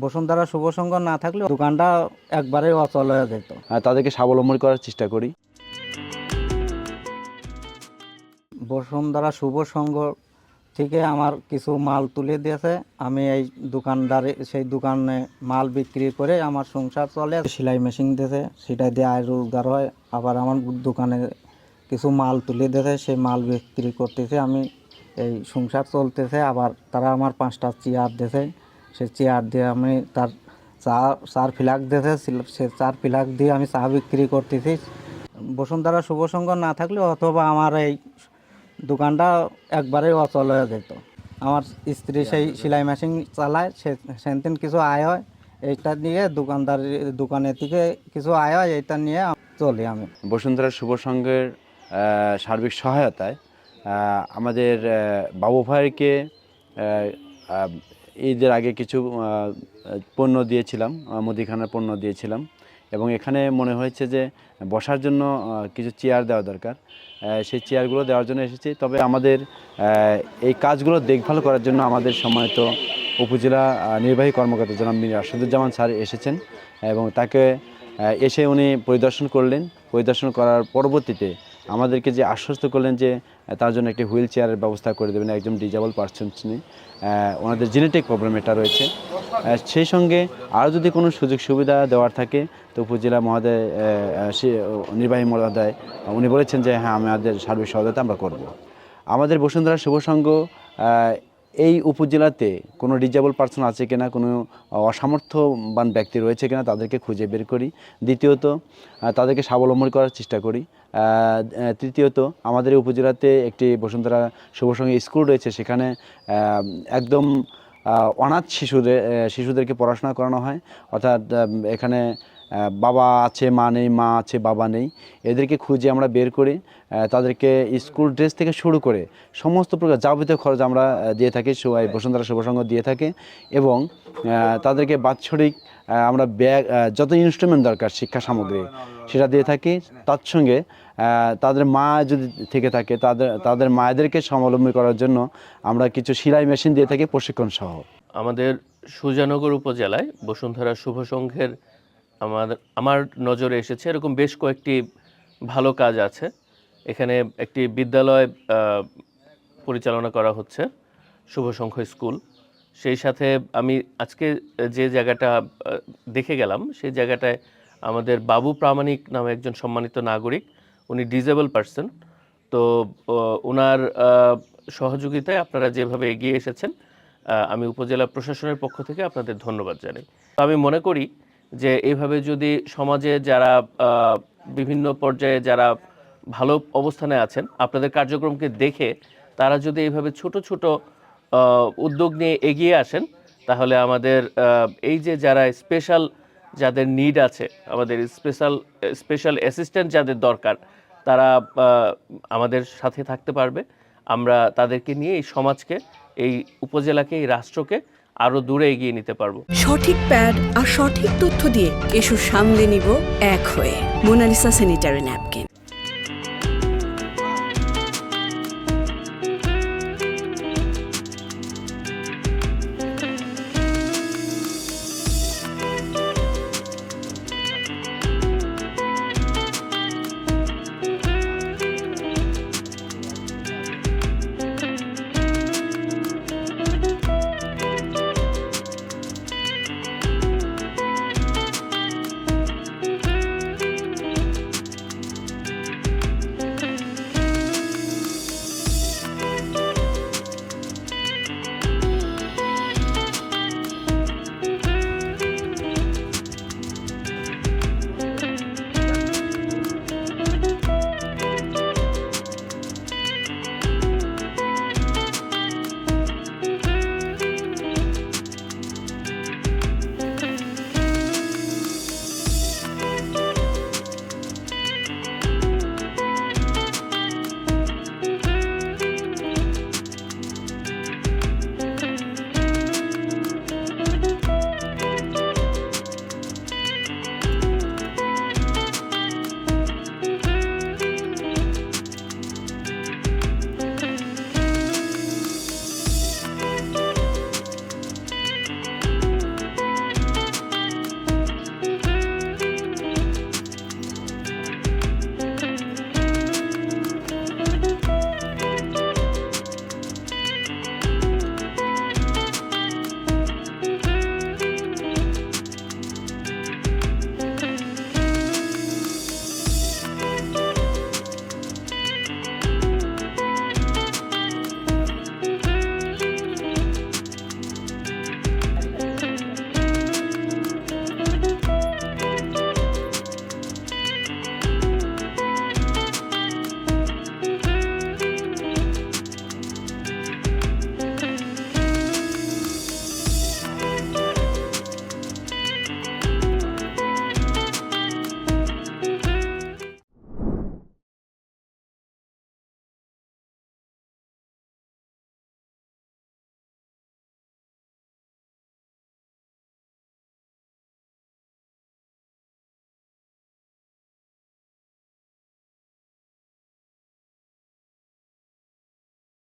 বসুন্ধরা শুভসংঘ না থাকলে দোকানটা একবারে অচল হয়ে যেত। আহ, তাদেরকে স্বাবলম্বী করার চেষ্টা করি। বসুন্ধরা শুভ সংঘ থেকে আমার কিছু মাল তুলে দিয়েছে। আমি এই দোকানদারে সেই দোকানে মাল বিক্রি করে আমার সংসার চলে। সেলাই মেশিন দিয়েছে সেটা দিয়ে আয় রোজগার হয়। আবার আমার দোকানে কিছু মাল তুলে দিয়েছে সেই মাল বিক্রি করতেছে। আমি এই সংসার চলতেছে আবার তারা আমার পাঁচটা চেয়ার দিয়েছে। সে চেয়ার দিয়ে আমি তার চা, চার ফ্ল্যাগ দিতে সে চার ফ্ল্যাগ দিয়ে আমি চা বিক্রি করতেছি। বসুন্ধরা শুভ সংঘ না থাকলে অথবা আমার এই দোকানটা একবারে অচল হয়ে যেত। আমার স্ত্রী সেই সেলাই মেশিন চালায়, সে, সেদিন কিছু আয় হয়, এইটা নিয়ে দোকানদার, দোকানের থেকে কিছু আয় হয়, এইটা নিয়ে চলি আমি। বসুন্ধরা শুভ সার্বিক সহায়তায় আমাদের বাবু ভাইকে ঈদের আগে কিছু পণ্য দিয়েছিলাম মুদিখানার পণ্য দিয়েছিলাম। এবং এখানে মনে হয়েছে যে বসার জন্য কিছু চেয়ার দেওয়া দরকার। সেই চেয়ারগুলো দেওয়ার জন্য এসেছি। তবে আমাদের এই কাজগুলো দেখভাল করার জন্য আমাদের সম্মানিত উপজেলা নির্বাহী কর্মকর্তা জনাব মীর রাশেদুজ্জামান স্যার এসেছেন। এবং তাকে এসে উনি পরিদর্শন করলেন। পরিদর্শন করার পরবর্তীতে আমাদেরকে যে আশ্বস্ত করলেন যে তার জন্য একটি হুইল চেয়ারের ব্যবস্থা করে দেবেন একজন ডিজেবল পার্সন তিনি ওনাদের জেনেটিক প্রবলেম এটা রয়েছে। সেই সঙ্গে আরও যদি কোনো সুযোগ সুবিধা দেওয়ার থাকে তো উপজেলা মহোদয় নির্বাহী মহোদয় উনি বলেছেন যে হ্যাঁ আমাদের সার্বিক সহায়তা আমরা করব। আমাদের বসুন্ধরা শুভ সংঘ আহ, এই উপজেলাতে কোনো ডিজেবল পার্সন আছে কিনা, কোনো অসামর্থ্যবান ব্যক্তি রয়েছে কিনা তাদেরকে খুঁজে বের করি। দ্বিতীয়ত তাদেরকে স্বাবলম্বন করার চেষ্টা করি। তৃতীয়ত, আমাদের উপজেলাতে একটি বসুন্ধরা শুভ সংঘ স্কুল রয়েছে, সেখানে একদম অনাথ শিশুদের শিশুদেরকে পড়াশোনা করানো হয়। অর্থাৎ এখানে বাবা আছে, মা নেই, মা আছে, বাবা নেই, এদেরকে খুঁজে আমরা বের করি তাদেরকে স্কুল ড্রেস থেকে শুরু করে সমস্ত প্রকার যাবতীয় খরচ আমরা দিয়ে থাকি সবাই বসুন্ধরা শুভসংঘ দিয়ে থাকে এবং তাদেরকে বাৎসরিক আমরা ব্যাগ যত ইনস্ট্রুমেন্ট দরকার, শিক্ষা সামগ্রী, সেটা দিয়ে থাকি। তার সঙ্গে তাদের মা যদি থেকে থাকে, তাদের তাদের মায়েদেরকে স্বাবলম্বী করার জন্য আমরা কিছু সেলাই মেশিন দিয়ে থাকি প্রশিক্ষণ সহ আমাদের সুজানগর উপজেলায় বসুন্ধরা শুভ সংঘের আমাদের আমার নজরে এসেছে। এরকম বেশ কয়েকটি ভালো কাজ আছে। এখানে একটি বিদ্যালয় পরিচালনা করা হচ্ছে শুভ সংঘ স্কুল। সেই সাথে আমি আজকে যে জায়গাটা দেখে গেলাম, সেই জায়গাটায় আমাদের বাবু প্রামাণিক নামে একজন সম্মানিত নাগরিক, উনি ডিজেবল পার্সন। তো ওনার সহযোগিতায় আপনারা যেভাবে এগিয়ে এসেছেন আমি উপজেলা প্রশাসনের পক্ষ থেকে আপনাদের ধন্যবাদ জানাই। আমি মনে করি যে এইভাবে যদি সমাজে যারা বিভিন্ন পর্যায়ে যারা ভালো অবস্থানে আছেন, আপনাদের কার্যক্রমকে দেখে তারা যদি এইভাবে ছোট ছোট উদ্যোগ নিয়ে এগিয়ে আসেন, তাহলে আমাদের এই যে যারা স্পেশাল যাদের নিড আছে, আমাদের স্পেশাল স্পেশাল অ্যাসিস্ট্যান্ট যাদের দরকার, তারা আমাদের সাথে থাকতে পারবে। আমরা তাদেরকে নিয়ে এই সমাজকে এই উপজেলাকে, এই রাষ্ট্রকে আরও দূরে এগিয়ে নিতে পারব। সঠিক প্যাড আর সঠিক তথ্য দিয়ে এসব সামলে নিব এক হয়ে। Monalisa sanitary napkin.